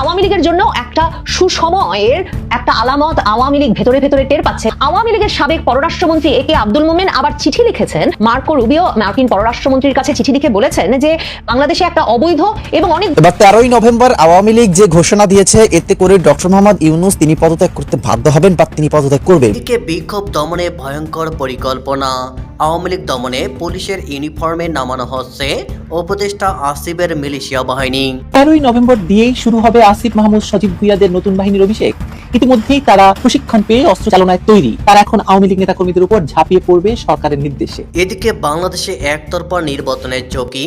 আওয়ামী লীগের জন্য একটা সুসময়ের একটা আলামত আওয়ামী লীগ ভেতরে ভেতরে টের পাচ্ছে। আওয়ামী লীগের সাবেক পররাষ্ট্রমন্ত্রী এ কে আব্দুল মোমেন আবার চিঠি লিখেছেন। মার্কো রুবিও মার্কিন পররাষ্ট্রমন্ত্রীর কাছে চিঠি লিখে বলেছেন যে বাংলাদেশে একটা অবৈধ এবং অনেক এবার তেরোই নভেম্বর আওয়ামী লীগ যে ঘোষণা দিয়েছে এতে করে ডক্টর মোহাম্মদ ইউনুস তিনি পদত্যাগ করতে বাধ্য হবেন বা তিনি পদত্যাগ করবেন। এদিকে বিক্ষোভ দমনে ভয়ঙ্কর পরিকল্পনা। আওয়ামী লীগ দমনে পুলিশের ইউনিফর্মে নামানো হচ্ছে। উপদেষ্টা আসিফের মিলিশিয়া বাহিনী। তেরোই নভেম্বর দিয়েই শুরু হবে আসিফ মাহমুদ সজীব ভুইয়াদের নতুন বাহিনীর অভিষেক। ইতিমধ্যেই তারা প্রশিক্ষণ পেয়ে অস্ত্র চালনায় তৈরি। তারা এখন আওয়ামী লীগ নেতাকর্মীদের উপর ঝাঁপিয়ে পড়বে সরকারের নির্দেশে। এদিকে বাংলাদেশে একতরফা নির্বাচনের ঝুঁকি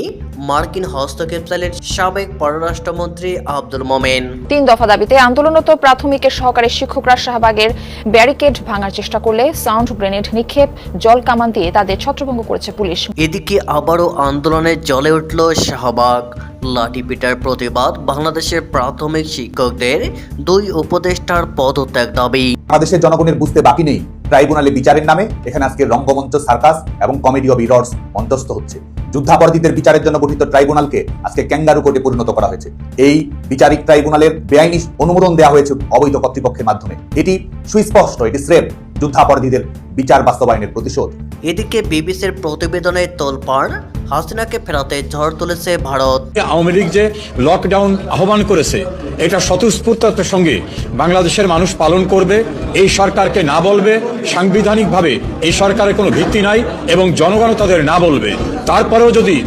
মার্কিন হস্তক্ষেপ চাইলেন সাবেক পররাষ্ট্রমন্ত্রী আব্দুল মোমেন। তিন দফা দাবিতে আন্দোলনরত প্রাথমিকের সহকারী শিক্ষকরা শাহবাগের ব্যারিকেড ভাঙার চেষ্টা করলে সাউন্ড গ্রেনেড নিক্ষেপ জল কামান দিয়ে তাদের ছত্রভঙ্গ করেছে পুলিশ। এদিকে আবারও আন্দোলনে জ্বলে উঠল শাহবাগ। লাঠিপিটার প্রতিবাদ বাংলাদেশের প্রাথমিক শিক্ষকদের দুই উপদেষ্টার পদত্যাগ দাবি। বাংলাদেশের জনগণের বুঝতে বাকি নেই। ট্রাইব্যুনালে বিচারের নামে এখানে আজকে রঙ্গমঞ্চ সার্কাস এবং কমেডি অব ইরর্স মঞ্চস্থ হচ্ছে। যুদ্ধাপরাধীদের বিচারের জন্য গঠিত ট্রাইব্যুনালকে আজকে ক্যাঙ্গারু কোর্টে পরিণত করা হয়েছে। এই বিচারিক ট্রাইব্যুনালের বেআইনি অনুমোদন দেওয়া হয়েছে অবৈধ কর্তৃপক্ষের মাধ্যমে। এটি সুস্পষ্ট, এটি স্রেফ যুদ্ধাপরাধীদের বিচার বাস্তবায়নের প্রতিশোধ। এদিকে বিবিসির প্রতিবেদনে তোলপাড়, হাসিনাকে ফেরাতে ঝড় তুলেছে ভারত। আওয়ামী লীগ যে লকডাউন আহ্বান করেছে, এটা স্বতঃস্ফূর্ততার সঙ্গে বাংলাদেশের মানুষ পালন করবে, এই সরকারকে না বলবে, সাংবিধানিকভাবে এই সরকারের কোনো ভিত্তি নাই এবং জনগণও তাদের না বলবে। তারপরেও যদি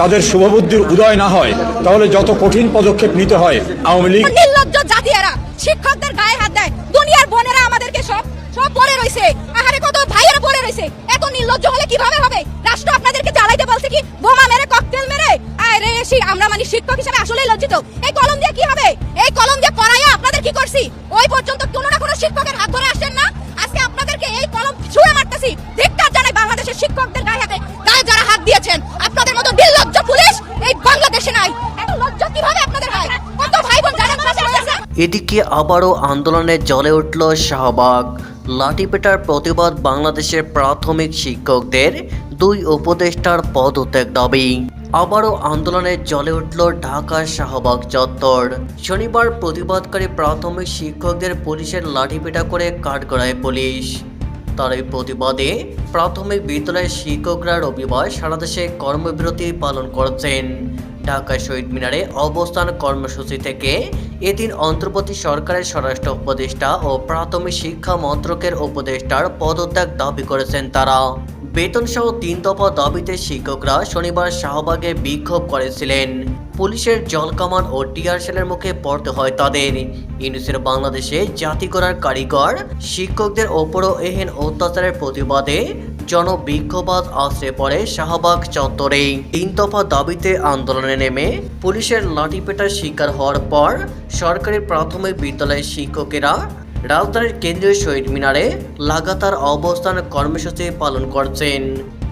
তাদের শুভবুদ্ধির উদয় না হয়, তাহলে যত কঠিন পদক্ষেপ নিতে হয় আওয়ামী লীগ নির্লজ্জ হলে কীভাবে হবে? রাষ্ট্র আপনাদেরকে বলছে কি, বোমা মেরে, ককটেল মেরে? আরে আমরা মানে শিক্ষক হিসেবে আসলে লজ্জিত। এই কলম দিয়ে কি হবে? এই কলম দিয়ে পড়াইয়া আপনাদের কি করছি? ওই পর্যন্ত না কোনো শিক্ষকের হাত ধরে আসেন না? আজকে আপনাদেরকে এই কলম মারতেছি। ধিক্কার জানাই বাংলাদেশের শিক্ষকদের গায়ে হাতে। গায়ে যারা হাত দিয়েছেন, আপনাদের মতো নির্লজ্জ পুলিশ এই বাংলাদেশে নাই। এত কীভাবে আপনাদের হয়? কত ভাই বোন এদিকে আবারও আন্দোলনে জ্বলে উঠল শাহবাগ। লাঠিপেটার প্রতিবাদ বাংলাদেশের প্রাথমিক শিক্ষকদের, দুই উপদেষ্টার পদত্যাগ দাবি। আবারও আন্দোলনে জ্বলে উঠল ঢাকা শাহবাগ চত্বর। শনিবার প্রতিবাদকারী প্রাথমিক শিক্ষকদের পুলিশের লাঠিপেটা করে কাঠগড়ায় পুলিশ। তার এই প্রতিবাদে প্রাথমিক বিদ্যালয়ের শিক্ষকরা রবিবার সারা দেশে কর্মবিরতি পালন করছেন। ঢাকা শহীদ মিনারে অবস্থান কর্মসূচি থেকে এদিন অন্তর্বর্তী সরকারের স্বরাষ্ট্র উপদেষ্টা ও প্রাথমিক শিক্ষা মন্ত্রকের উপদেষ্টার পদত্যাগ দাবি করেছেন তারা। বেতন সহ তিন দফা দাবিতে শিক্ষকরা শনিবার শাহবাগে বিক্ষোভ করেছিলেন। পুলিশের জলকামান ও টিয়ার সেলের মুখে পড়তে হয় তাদের। ইউনিসের বাংলাদেশে জাতি করার কারিগর, শিক্ষকদের ওপরও এহেন অত্যাচারের প্রতিবাদে জনবিক্ষোভাদ আশ্রে পড়ে শাহবাগ চত্বরে। তিন দফা দাবিতে আন্দোলনে নেমে পুলিশের লাঠিপেটার শিকার হওয়ার পর সরকারি প্রাথমিক বিদ্যালয়ের শিক্ষকেরা রাজধানীর কেন্দ্রীয় শহীদ মিনারে লাগাতার অবস্থান কর্মসূচি পালন করছেন।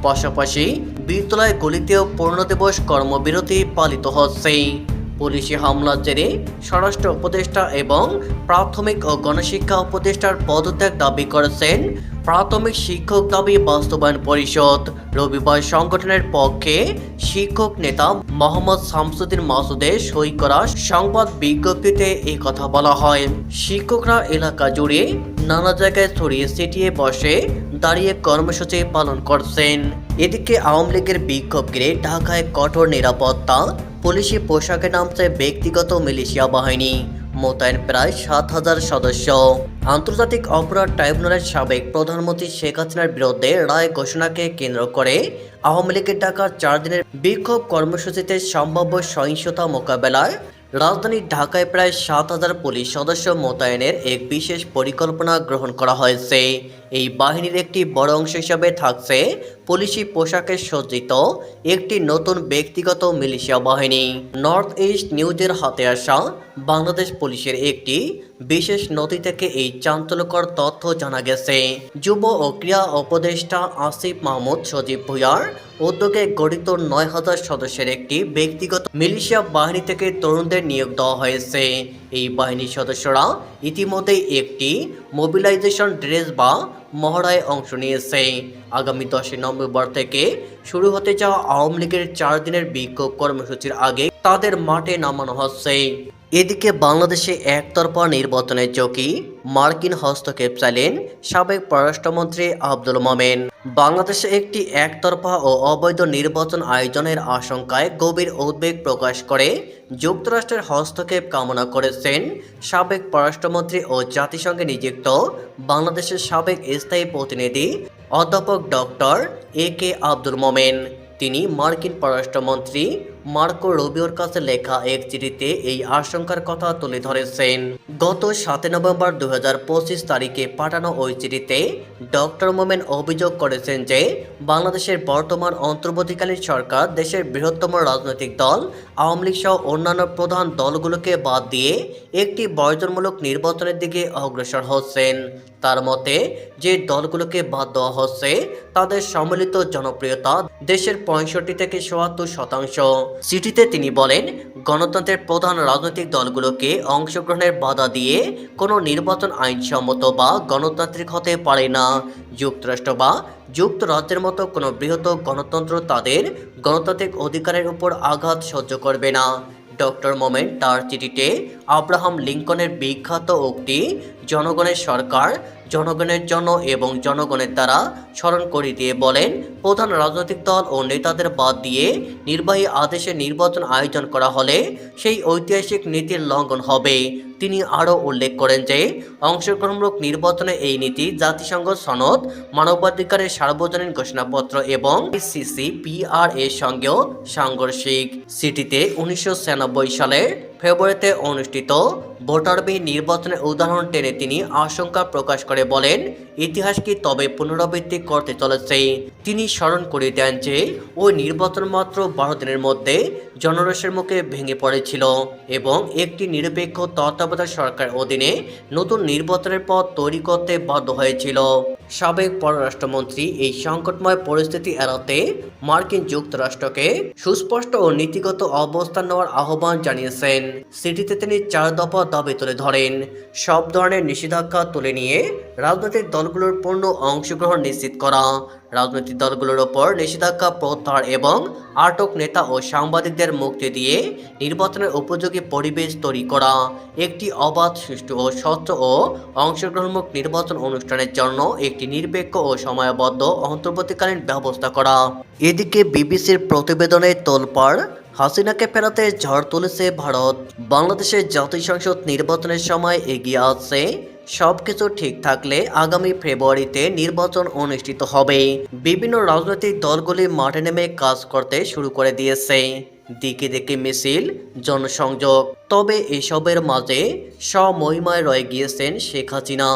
পাশাপাশি বিদ্যালয় গলিতেও পূর্ণ দিবস কর্মবিরতি পালিত হচ্ছে। পুলিশি হামলার জেরে স্বরাষ্ট্র উপদেষ্টা এবং প্রাথমিক ও গণশিক্ষা উপদেষ্টার পদত্যাগ দাবি করেছেন প্রাথমিক শিক্ষক দাবি, বাস্তবায়ন পরিষদ। রবিবার সংগঠনের পক্ষে শিক্ষক নেতা মোহাম্মদ শামসুদ্দিন মাসুদের সই করা সংবাদ বিজ্ঞপ্তিতে এই কথা বলা হয়। শিক্ষকরা এলাকা জুড়ে নানা জায়গায় ছড়িয়ে ছিটিয়ে বসে দাঁড়িয়ে কর্মসূচি পালন করছেন। এদিকে আওয়ামী লীগের বিক্ষোভ ঘিরে ঢাকায় কঠোর নিরাপত্তা, পুলিশি পোশাকে নামছে ব্যক্তিগত মিলিশিয়া বাহিনী। মোতায়েন প্রায় সাত হাজার সদস্য। আন্তর্জাতিক অপরাধ ট্রাইব্যুনালের সাবেক প্রধানমন্ত্রী শেখ হাসিনার বিরুদ্ধে রায় ঘোষণাকে কেন্দ্র করে আওয়ামী লীগের ডাকা চার দিনের বিক্ষোভ কর্মসূচিতে সম্ভাব্য সহিংসতা মোকাবেলায় রাজধানী ঢাকায় প্রায় সাত হাজার পুলিশ সদস্য মোতায়েনের এক বিশেষ পরিকল্পনা গ্রহণ করা হয়েছে। এই বাহিনীর একটি বড় অংশ হিসাবে থাকছে পুলিশি পোশাকে সজ্জিত একটি নতুন ব্যক্তিগত মিলিশিয়া বাহিনী। নর্থ ইস্ট নিউজের হাতে আসা বাংলাদেশ পুলিশের একটি বিশেষ নথি থেকে এই চাঞ্চল্যকর তথ্য জানা গেছে। যুব ও ক্রীড়া উপদেষ্টা আসিফ মাহমুদ সজীব ভুইয়ার উদ্যোগে গঠিত নয় হাজার সদস্যের একটি ব্যক্তিগত মিলিশিয়া বাহিনী থেকে তরুণদের নিয়োগ দেওয়া হয়েছে। এই বাহিনীর সদস্যরা ইতিমধ্যেই একটি মোবিলাইজেশন ড্রেস বা মহড়ায় অংশ নিয়েছে। আগামী দশই নভেম্বর থেকে শুরু হতে যাওয়া আওয়ামী লীগের চার দিনের বিক্ষোভ কর্মসূচির আগে তাদের মাঠে নামানো হচ্ছে। এদিকে বাংলাদেশে একতরফা নির্বাচনের চৌকি মার্কিন হস্তক্ষেপ চাইলেন সাবেক পররাষ্ট্রমন্ত্রী আব্দুল মোমেন। বাংলাদেশে একটি একতরফা ও অবৈধ নির্বাচন আয়োজনের আশঙ্কায় গভীর উদ্বেগ প্রকাশ করে যুক্তরাষ্ট্রের হস্তক্ষেপ কামনা করেছেন সাবেক পররাষ্ট্রমন্ত্রী ও জাতিসংঘে নিযুক্ত বাংলাদেশের সাবেক স্থায়ী প্রতিনিধি অধ্যাপক ডক্টর এ কে আব্দুল মোমেন। তিনি মার্কিন পররাষ্ট্রমন্ত্রী মার্কো রুবিওর কাছে লেখা এক চিঠিতে এই আশঙ্কার কথা তুলে ধরেছেন। গত সাতই নভেম্বর দু হাজার পঁচিশ তারিখে পাঠানো ওই চিঠিতে ডক্টর মোমেন অভিযোগ করেছেন যে, বাংলাদেশের বর্তমান অন্তর্বর্তীকালীন সরকার দেশের বৃহত্তম রাজনৈতিক দল, আওয়ামী লীগ সহ অন্যান্য প্রধান দলগুলোকে বাদ দিয়ে একটি বর্জনমূলক নির্বাচনের দিকে অগ্রসর হচ্ছেন। তার মতে, যে দলগুলোকে বাদ দেওয়া হচ্ছে, তাদের সম্মিলিত জনপ্রিয়তা দেশের পঁয়ষট্টি থেকে চুয়াত্তর শতাংশ। চিঠিতে তিনি বলেন, গণতন্ত্রের প্রধান রাজনৈতিক দলগুলোকে অংশগ্রহণের বাধা দিয়ে কোনো নির্বাচন আইনসম্মত বা গণতান্ত্রিক হতে পারে না। যুক্তরাষ্ট্র বা যুক্তরাজ্যের মতো কোনো বৃহৎ গণতন্ত্র তাদের গণতান্ত্রিক অধিকারের উপর আঘাত সহ্য করবে না। ডক্টর মোমেন তার চিঠিতে আব্রাহাম লিঙ্কনের বিখ্যাত উক্তি, জনগণের সরকার, জনগণের জন্য এবং জনগণের দ্বারা স্মরণ করে দিয়ে বলেন, প্রধান রাজনৈতিক দল ও নেতাদের বাদ দিয়ে নির্বাহী আদেশে নির্বাচন আয়োজন করা হলে সেই ঐতিহাসিক নীতির লঙ্ঘন হবে। তিনি আরও উল্লেখ করেন যে, অংশগ্রহণমূলক নির্বাচনে এই নীতি জাতিসংঘ সনদ, মানবাধিকারের সার্বজনীন ঘোষণাপত্র এবং সিসি পিআর এর সঙ্গেও সাংঘর্ষিক। সিটিতে উনিশশো সালের ফেব্রুয়ারিতে অনুষ্ঠিত ভোটারবিহীন নির্বাচনের উদাহরণ টেনে তিনি আশঙ্কা প্রকাশ করে বলেন ইতিহাসকে তবে পুনরাবৃত্তি করতে চলেছে। তিনি স্মরণ করে দেন যে, ওই নির্বাচন মাত্র বারো দিনের মধ্যে জনরসের মুখে ভেঙে পড়েছিল এবং একটি নিরপেক্ষ তত্ত্বাবধায়ক সরকার অধীনে নতুন নির্বাচনের পথ তৈরি করতে বাধ্য হয়েছিল। সাবেক পররাষ্ট্রমন্ত্রী এই সংকটময় পরিস্থিতি এড়াতে মার্কিন যুক্তরাষ্ট্রকে সুস্পষ্ট ও নীতিগত অবস্থান নেওয়ার আহ্বান জানিয়েছেন। সিটিতে তিনি চার দফা দাবি তুলে ধরেন। সব ধরনের নিষেধাজ্ঞা তুলে নিয়ে রাজনৈতিক দলগুলোর পূর্ণ অংশগ্রহণ নিশ্চিত করা। রাজনৈতিক দলগুলোর ওপর নিষেধাজ্ঞা প্রত্যাহার এবং আটক নেতা ও সাংবাদিকদের মুক্তি দিয়ে নির্বাচনের উপযোগী পরিবেশ তৈরি করা। একটি অবাধ সুষ্ঠু ও স্বচ্ছ ও অংশগ্রহণমুখ নির্বাচন অনুষ্ঠানের জন্য একটি নিরপেক্ষ ও সময়বদ্ধ অন্তর্বর্তীকালীন ব্যবস্থা করা। এদিকে বিবিসির প্রতিবেদনে তোলপাড় হাসিনাকে ফেরাতে ঝড় তুলেছে ভারত। বাংলাদেশের জাতীয় সংসদ নির্বাচনের সময় এগিয়ে আসছে। সবকিছু ঠিক থাকলে আগামী ফেব্রুয়ারিতে নির্বাচন অনুষ্ঠিত হবে। বিভিন্ন রাজনৈতিক দলগুলি মাঠে নেমে কাজ করতে শুরু করে দিয়েছে। দিকে দিকে মিছিল, জনসংযোগ। তবে এসবের মাঝে স্বমহিমায় রয়ে গিয়েছেন শেখ হাসিনা।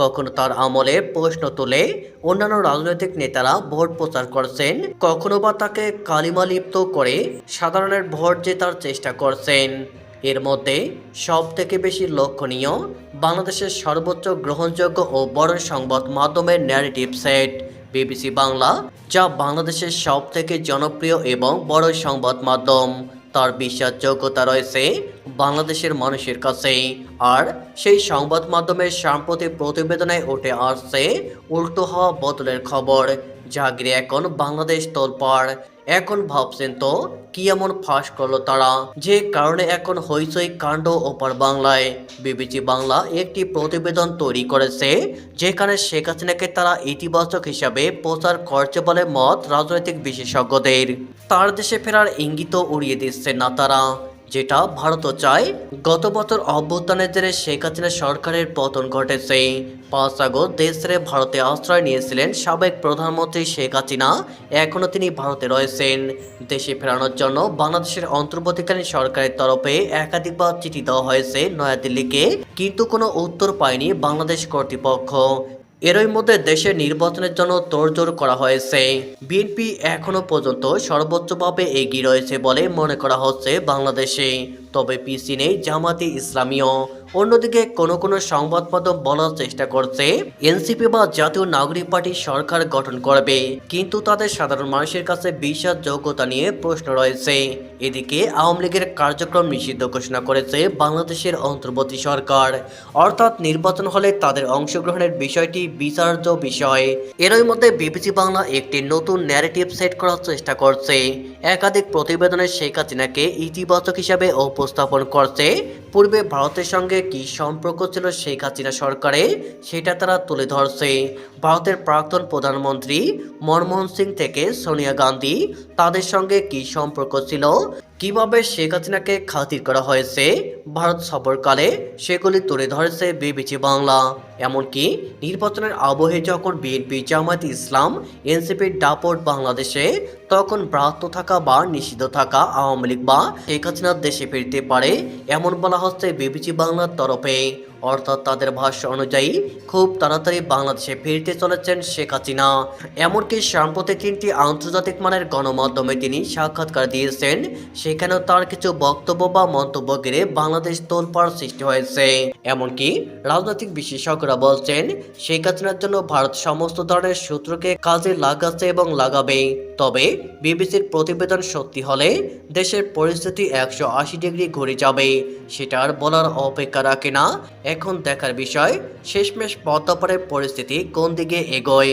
কখনো তার আমলে প্রশ্ন তুলে, অন্যান্য রাজনৈতিক নেতারা ভোট প্রচার করছেন, কখনো বা তাকে কালিমা লিপ্ত করে সাধারণের ভোট জেতার চেষ্টা করছেন। এর মধ্যে সব থেকে বেশি লক্ষণীয়, বাংলাদেশের সর্বোচ্চ গ্রহণযোগ্য ও বড় সংবাদ মাধ্যমের ন্যারেটিভ সেট বিবিসি বাংলা, যা বাংলাদেশের সব থেকে জনপ্রিয় এবং বড় সংবাদ মাধ্যম। তার বিশ্বাসযোগ্যতা রয়েছে বাংলাদেশের মানুষের কাছে আর সেই সংবাদ মাধ্যমের সাম্প্রতিক প্রতিবেদনে উঠে আসছে উল্টো হওয়া বদলের খবর ঘিরে এখন বাংলাদেশ তোলপাড়। এখন ভাবছেন তো, কি এমন ফাঁস করল তারা? যে কারণে এখন হইচই কাণ্ড ওপার বাংলায়। বিবিসি বাংলা একটি প্রতিবেদন তৈরি করেছে, যেখানে শেখ হাসিনাকে তারা ইতিবাচক হিসাবে প্রচার করছে বলে মত রাজনৈতিক বিশেষজ্ঞদের। তার দেশে ফেরার ইঙ্গিত উড়িয়ে দিচ্ছে না তারা যেটা ভারতও চায়। গত বছর অভ্যুত্থানের জেরে শেখ হাসিনা সরকারের পতন ঘটেছে। পাঁচ আগস্ট দেশ ভারতে আশ্রয় নিয়েছিলেন সাবেক প্রধানমন্ত্রী শেখ হাসিনা। এখনও তিনি ভারতে রয়েছেন। দেশে ফেরানোর জন্য বাংলাদেশের অন্তর্বর্তীকালীন সরকারের তরফে একাধিকবার চিঠি দেওয়া হয়েছে নয়াদিল্লিকে। কিন্তু কোনো উত্তর পায়নি বাংলাদেশ কর্তৃপক্ষ। এরই মধ্যে দেশে নির্বাচনের জন্য তোড়জোড় করা হয়েছে। বিএনপি এখনও পর্যন্ত সর্বোচ্চভাবে এগিয়ে রয়েছে বলে মনে করা হচ্ছে বাংলাদেশে। তবে পিসি নেই জামাতি ইসলামীয় অন্যদিকে কোনো কোনো সংবাদ মাধ্যম বলার চেষ্টা করছে, এনসিপি বা জাতীয় নাগরিক পার্টি সরকার গঠন করবে। কিন্তু তাদের সাধারণ মানুষের কাছে বিশ্বাস যোগ্যতা নিয়ে প্রশ্ন রয়েছে। এদিকে আওয়ামী লীগের কার্যক্রম নিষিদ্ধ ঘোষণা করেছে বাংলাদেশের অন্তর্বর্তী সরকার। অর্থাৎ নির্বাচন হলে তাদের অংশগ্রহণের বিষয়টি বিচার্য বিষয়। এরই মধ্যে বিবিসি বাংলা একটি নতুন ন্যারেটিভ সেট করার চেষ্টা করছে। একাধিক প্রতিবেদনে শেখ হাসিনাকে ইতিবাচক হিসাবে উপস্থাপন করছে। পূর্বে ভারতের সঙ্গে কি সম্পর্ক ছিল শেখ হাসিনা সরকারে সেটা তারা তুলে ধরছে। ভারতের প্রাক্তন প্রধানমন্ত্রী মনমোহন সিং থেকে সোনিয়া গান্ধী, তাদের সঙ্গে কি সম্পর্ক ছিল? কীভাবে শেখ হাসিনাকে খাতির করা হয়েছে? ভারত সফরকালে সেগুলি তুলে ধরেছে বিবিসি বাংলা। এমনকি নির্বাচনের আবহে যখন বিএনপি, জামায়াত ইসলাম এনসিপির দাপট বাংলাদেশে, তখন ব্রাত্য থাকা বা নিষিদ্ধ থাকা আওয়ামী লীগ বা শেখ হাসিনার দেশে ফিরতে পারে, এমন বলা হচ্ছে বিবিসি বাংলার তরফে। অর্থাৎ তাদের ভাষ্য অনুযায়ী, খুব তাড়াতাড়ি বাংলাদেশে ফিরতে চলেছেন শেখ হাসিনা। এমনকি সাম্প্রতিক তিনটি আন্তর্জাতিক মানের গণমাধ্যমে তিনি সাক্ষাৎকার দিয়েছেন, সেখানেও তার কিছু বক্তব্য বা মন্তব্য ঘিরে বাংলাদেশ তোলপাড় সৃষ্টি হয়েছে। এমনকি রাজনৈতিক বিশেষজ্ঞরা বলছেন, শেখ হাসিনার জন্য ভারত সমস্ত ধরনের সূত্রকে কাজে লাগাচ্ছে এবং লাগাবে। তবে বিবিসির প্রতিবেদন সত্যি হলে দেশের পরিস্থিতি একশো আশি ডিগ্রি ঘুরে যাবে। সেটা আর বলার অপেক্ষা রাখে না। এখন দেখার বিষয়, শেষমেশ পদ্মাপাড়ের পরিস্থিতি কোন দিকে এগোয়?